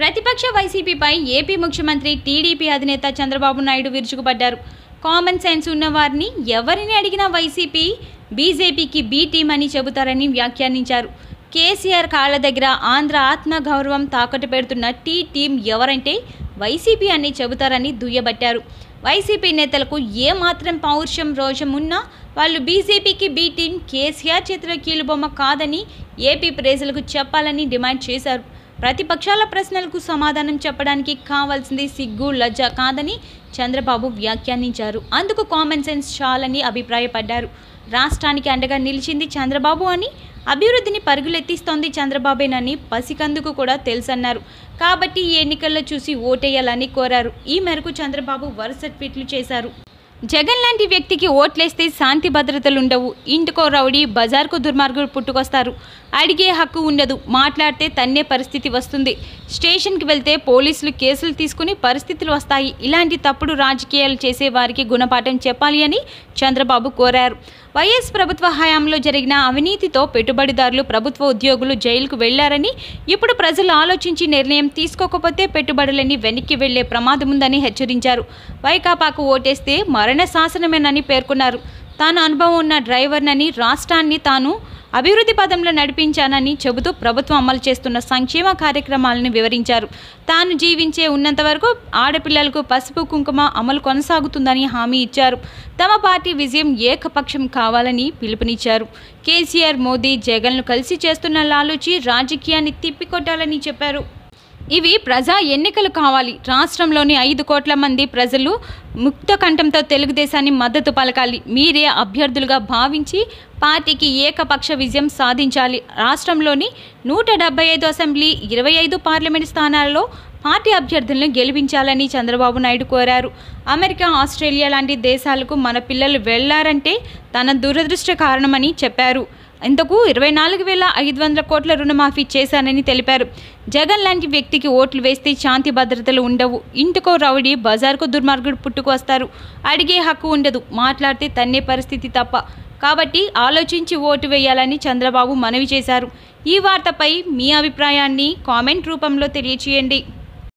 ప్రతిపక్ష వైసీపీపై ఏపీ ముఖ్యమంత్రి టీడీపీ అధినేత చంద్రబాబు నాయుడు విరుచుకుపడ్డారు. కామన్ సెన్స్ ఉన్నవారిని ఎవరిని అడిగినా వైసీపీ బీజేపీకి బీ టీం అని చెబుతారని వ్యాఖ్యానించారు. కేసీఆర్ కాళ్ళ దగ్గర ఆంధ్ర ఆత్మ గౌరవం తాకట్టు పెడుతున్న టీ టీం ఎవరంటే వైసీపీ అని చెబుతారని దుయ్యబట్టారు. వైసీపీ నేతలకు ఏమాత్రం పౌరుషం రోషం ఉన్నా వాళ్ళు బీజేపీకి బీ టీం కేసీఆర్ చేతిలో కీలుబొమ్మ కాదని ఏపీ ప్రజలకు చెప్పాలని డిమాండ్ చేశారు. ప్రతిపక్షాల ప్రశ్నలకు సమాధానం చెప్పడానికి కావాల్సింది సిగ్గు లజ్జ కాదని చంద్రబాబు వ్యాఖ్యానించారు. అందుకు కామన్ సెన్స్ చాలని అభిప్రాయపడ్డారు. రాష్ట్రానికి అండగా నిలిచింది చంద్రబాబు అని అభివృద్ధిని పరుగులెత్తిస్తోంది చంద్రబాబేనని పసికందుకు కూడా తెలుసన్నారు. కాబట్టి ఈ ఎన్నికల్లో చూసి ఓటేయాలని కోరారు. ఈ మేరకు చంద్రబాబు వరుస ట్వీట్లు చేశారు. జగన్ లాంటి వ్యక్తికి ఓట్లేస్తే శాంతి భద్రతలు ఉండవు ఇంటికో రౌడీ బజార్కు దుర్మార్గుడు పుట్టుకొస్తారు. అడిగే హక్కు ఉండదు. మాట్లాడితే తన్నే పరిస్థితి వస్తుంది. స్టేషన్కి వెళ్తే పోలీసులు కేసులు తీసుకుని పరిస్థితులు వస్తాయి. ఇలాంటి తప్పుడు రాజకీయాలు చేసే వారికి గుణపాఠం చెప్పాలి అని చంద్రబాబు కోరారు. వైఎస్ ప్రభుత్వ హయాంలో జరిగిన అవినీతితో పెట్టుబడిదారులు ప్రభుత్వ ఉద్యోగులు జైలుకు వెళ్ళారని ఇప్పుడు ప్రజలు ఆలోచించి నిర్ణయం తీసుకోకపోతే పెట్టుబడులన్నీ వెనక్కి వెళ్ళే ప్రమాదముందని హెచ్చరించారు. వైకాపాకు ఓటేస్తే మరణ శాసనమేనని పేర్కొన్నారు. తాను అనుభవం ఉన్న డ్రైవర్నని రాష్ట్రాన్ని తాను అభివృద్ధి పదంలో నడిపించానని చెబుతూ ప్రభుత్వం అమలు చేస్తున్న సంక్షేమ కార్యక్రమాలను వివరించారు. తాను జీవించే ఉన్నంత వరకు ఆడపిల్లలకు పసుపు కుంకుమ అమలు కొనసాగుతుందని హామీ ఇచ్చారు. తమ పార్టీ విజయం ఏకపక్షం కావాలని పిలుపునిచ్చారు. కేసీఆర్ మోదీ జగన్ను కలిసి చేస్తున్న లాలూచి రాజకీయాన్ని తిప్పికొట్టాలని చెప్పారు. ఇవి ప్రజా ఎన్నికలు కావాలి. రాష్ట్రంలోని ఐదు కోట్ల మంది ప్రజలు ముక్త కంఠంతో తెలుగుదేశాన్ని మద్దతు పలకాలి. మీరే అభ్యర్థులుగా భావించి పార్టీకి ఏకపక్ష విజయం సాధించాలి. రాష్ట్రంలోని నూట డెబ్బై ఐదు అసెంబ్లీ ఇరవై ఐదు పార్లమెంట్ స్థానాల్లో పార్టీ అభ్యర్థులను గెలిపించాలని చంద్రబాబు నాయుడు కోరారు. అమెరికా ఆస్ట్రేలియా లాంటి దేశాలకు మన పిల్లలు వెళ్ళారంటే తన దురదృష్ట కారణమని చెప్పారు. ఇంతకు ఇరవై నాలుగు వేల ఐదు వందల కోట్ల రుణమాఫీ చేశానని తెలిపారు. జగన్ లాంటి వ్యక్తికి ఓట్లు వేస్తే శాంతి భద్రతలు ఉండవు. ఇంటికో రౌడీ బజార్కు దుర్మార్గుడు పుట్టుకు వస్తారు. అడిగే హక్కు ఉండదు. మాట్లాడితే తన్నే పరిస్థితి తప్ప. కాబట్టి ఆలోచించి ఓటు వేయాలని చంద్రబాబు మనవి చేశారు. ఈ వార్తపై మీ అభిప్రాయాన్ని కామెంట్ రూపంలో తెలియచేయండి.